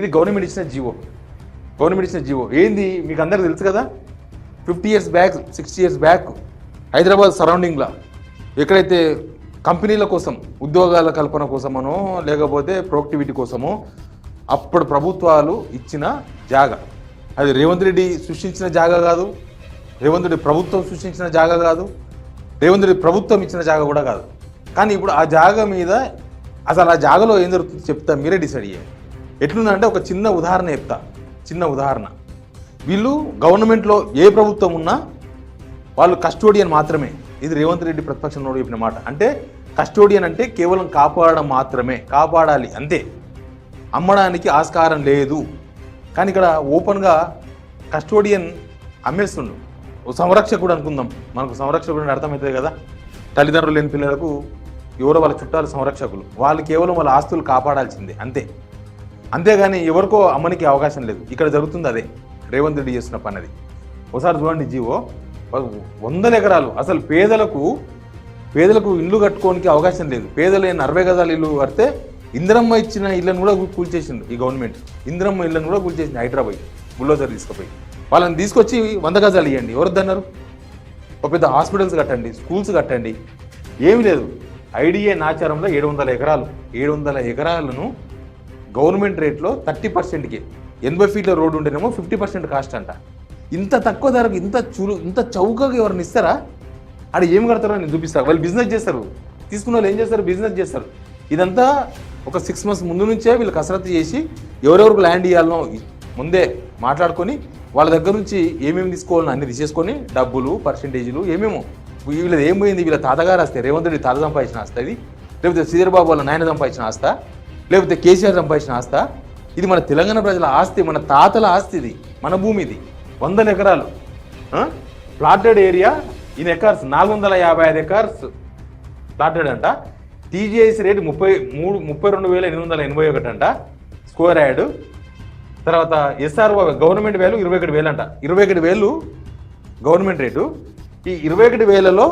ఇది గవర్నమెంట్ ఇచ్చిన GO. Government ఇచ్చిన జీవో. ఏంది? మీకు అందరికీ తెలుసు కదా? Fifty years back sixty years back Hyderabad సరౌండింగ్లో ఎక్కడైతే కంపెనీల కోసం ఉద్యోగాల కల్పన కోసమనో లేకపోతే ప్రొడక్టివిటీ కోసమో అప్పుడు ప్రభుత్వాలు ఇచ్చిన జాగా. అది రేవంత్ రెడ్డి సృష్టించిన జాగా కాదు. రేవంత్ రెడ్డి ప్రభుత్వం సృష్టించిన జాగా కాదు. రేవంత్ రెడ్డి ప్రభుత్వం ఇచ్చిన జాగా కూడా కాదు. కానీ ఇప్పుడు ఆ జాగా మీద అసలు ఆ జాగాలో ఏం జరుగుతుందో చెప్తా మీరే డిసైడ్ చేయండి. ఎట్లుందంటే ఒక చిన్న ఉదాహరణ చెప్తా. చిన్న ఉదాహరణ. వీళ్ళు గవర్నమెంట్లో ఏ ప్రభుత్వం ఉన్నా వాళ్ళు కస్టోడియన్ మాత్రమే. ఇది రేవంత్ రెడ్డి ప్రతిపక్షంలో చెప్పిన మాట. అంటే కస్టోడియన్ అంటే కేవలం కాపాడడం మాత్రమే. కాపాడాలి. అంతే. అమ్మడానికి ఆస్కారం లేదు. కానీ ఇక్కడ ఓపెన్గా కస్టోడియన్ అమ్మేస్తుండు. ఓ సంరక్షకుడు అనుకుందాం. మనకు సంరక్షకుడు అంటే అర్థమవుతుంది కదా. తల్లిదండ్రులు లేని పిల్లలకు ఎవరో వాళ్ళ చుట్టాలు సంరక్షకులు. వాళ్ళు కేవలం వాళ్ళ ఆస్తులు కాపాడాల్సిందే. అంతే. అంతేగాని ఎవరికో అమ్మనికి అవకాశం లేదు. ఇక్కడ జరుగుతుంది అదే. రేవంత్ రెడ్డి చేస్తున్న పని అది ఒకసారి చూడండి జీవో. వందల ఎకరాలు. అసలు పేదలకు పేదలకు ఇల్లు కట్టుకోనికి అవకాశం లేదు. పేదలైన అరవై గజాల ఇల్లు కడితే ఇందిరమ్మ ఇచ్చిన ఇళ్ళను కూడా కూల్చేసిండు ఈ గవర్నమెంట్. ఇందిరమ్మ ఇళ్ళను కూడా కూల్చేసింది హైదరాబాద్. బుల్లోజర్ తీసుకుపోయి. వాళ్ళని తీసుకొచ్చి వంద గజాలు ఇవ్వండి ఎవరొద్దన్నారు ఒక పెద్ద హాస్పిటల్స్ కట్టండి స్కూల్స్ కట్టండి. ఏమీ లేదు. ఐడిఏ నాచారంలో ఏడు వందల ఎకరాలు. ఏడు వందల ఎకరాలను గవర్నమెంట్ రేట్లో థర్టీ పర్సెంట్కి ఎనభై ఫీట్ల రోడ్డు ఉంటేనేమో ఫిఫ్టీ పర్సెంట్ కాస్ట్ అంట. ఇంత తక్కువ ధరకు ఇంత చురు ఇంత చౌకగా ఎవరిని ఇస్తారా? ఆడ ఏం కడతారో నేను చూపిస్తాను వాళ్ళు బిజినెస్ చేస్తారు. తీసుకున్న వాళ్ళు ఏం చేస్తారు? బిజినెస్ చేస్తారు. ఇదంతా ఒక సిక్స్ మంత్స్ ముందు నుంచే వీళ్ళు కసరత్తు చేసి ఎవరెవరికి ల్యాండ్ ఇవ్వాలనో ముందే మాట్లాడుకొని వాళ్ళ దగ్గర నుంచి ఏమేమి తీసుకోవాలని అన్ని తీసేసుకొని డబ్బులు పర్సంటేజీలు ఏమేమో. వీళ్ళది ఏం పోయింది? వీళ్ళ తాతగారు వస్తే రేవంత్ రెడ్డి తాత సంపాదించిన ఆస్త లేకపోతే శ్రీధరబాబు వాళ్ళ నాయన సంపాదించిన ఆస్త. లేకపోతే కేసీఆర్ సంపాదించిన ఆస్త? ఇది మన తెలంగాణ ప్రజల ఆస్తి మన తాతల ఆస్తి ఇది మన భూమి ఇది. వందల ఎకరాలు. ప్లాటెడ్ ఏరియా ఇన్ ఎకర్స్ నాలుగు వందల యాభై ఐదు ఎకర్స్ ప్లాటెడ్ అంట. టీజీఐసి రేటు ముప్పై మూడు ముప్పై రెండు వేల ఎనిమిది వందల ఎనభై ఒకటి అంట. స్క్వేర్ యార్డ్ తర్వాత ఎస్ఆర్ఓ గవర్నమెంట్ వేలు ఇరవై ఒకటి వేలు అంట. ఇరవై ఒకటి వేలు గవర్నమెంట్ రేటు ఈ ఇరవై ఒకటి వేలలో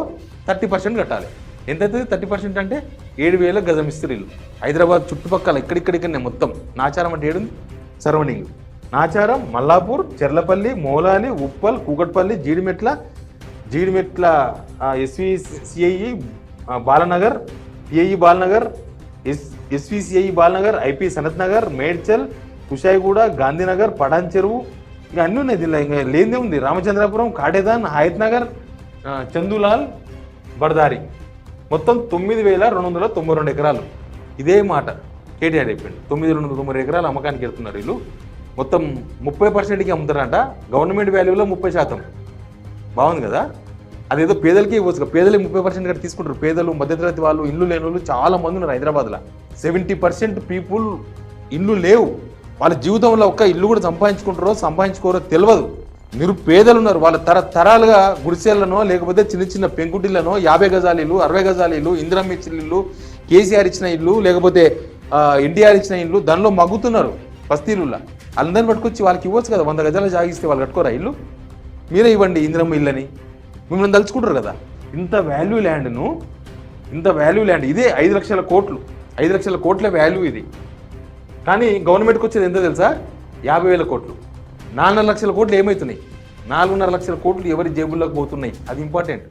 థర్టీ పర్సెంట్ కట్టాలి. ఎంత అవుతుంది? థర్టీ పర్సెంట్ అంటే ఏడు వేల గజం ఇస్త్రీలు. హైదరాబాద్ చుట్టుపక్కల ఇక్కడిక్కడిక్కడనే మొత్తం. నాచారం అంటే ఏడుంది? Surrounding. Nacharam Mallapur Cherlapally Moula-Ali Uppal Kukatpally Jeedimetla Jeedimetla SV CIE Balanagar AE Balanagar S SVCI Balanagar IP Sanath Nagar Medchal Kushaiguda Gandhinagar పడాన్ చెరువు ఇక అన్నీ ఉన్నాయి దీనిలో. ఇంకా లేనిదే ఉంది. రామచంద్రాపురం కాటేదాన్ హయత్ నగర్ చందులాల్ బర్దారి. మొత్తం తొమ్మిది వేల రెండు వందల తొంభై రెండు ఎకరాలు. ఇదే మాట కేటీఆర్ చెప్పిండు. తొమ్మిది రెండు వందల తొంభై ఎకరాలు అమ్మకానికి వెళ్తున్నారు వీళ్ళు. మొత్తం ముప్పై పర్సెంట్కి అమ్ముతారంట. గవర్నమెంట్ వాల్యూలో ముప్పై శాతం. బాగుంది కదా? అదేదో పేదలకి ఇవ్వచ్చు పేదలే ముప్పై పర్సెంట్ కట్టి తీసుకుంటారు. పేదలు మధ్యతరగతి వాళ్ళు ఇల్లు లేని వాళ్ళు చాలా మంది ఉన్నారు హైదరాబాద్లో. సెవెంటీ పర్సెంట్ పీపుల్ ఇల్లు లేవు. వాళ్ళ జీవితంలో ఒక్క ఇల్లు కూడా సంపాదించుకుంటారో సంపాదించుకోరో తెలియదు. నిరుపేదలు ఉన్నారు వాళ్ళ తరతరాలుగా గుడిసెలనో లేకపోతే చిన్న చిన్న పెంకుటిళ్ళనో యాభై గజాల ఇల్లు అరవై గజాల ఇల్లు ఇందిరమ్మ ఇచ్చిన ఇల్లు కేసీఆర్ ఇచ్చిన ఇల్లు లేకపోతే ఎన్టీఆర్ ఇచ్చిన ఇల్లు దానిలో మగ్గుతున్నారు బస్తీలులా అందరిని పట్టుకొచ్చి వాళ్ళకి ఇవ్వచ్చు కదా వంద గజాలు జాగిస్తే వాళ్ళు కట్టుకోరా ఇల్లు? మీరే ఇవ్వండి ఇందిరమ్మ ఇల్లని. మిమ్మల్ని తలుచుకుంటారు కదా. ఇంత వాల్యూ ల్యాండ్ను ఇంత వాల్యూ ల్యాండ్ ఇదే ఐదు లక్షల కోట్లు. ఐదు లక్షల కోట్ల వాల్యూ ఇది. కానీ గవర్నమెంట్కి వచ్చేది ఎంత తెలుసా? యాభై వేల కోట్లు. నాలుగున్నర లక్షల కోట్లు ఏమవుతున్నాయి నాలుగున్నర లక్షల కోట్లు ఎవరి జేబుల్లోకి పోతున్నాయి? అది ఇంపార్టెంట్.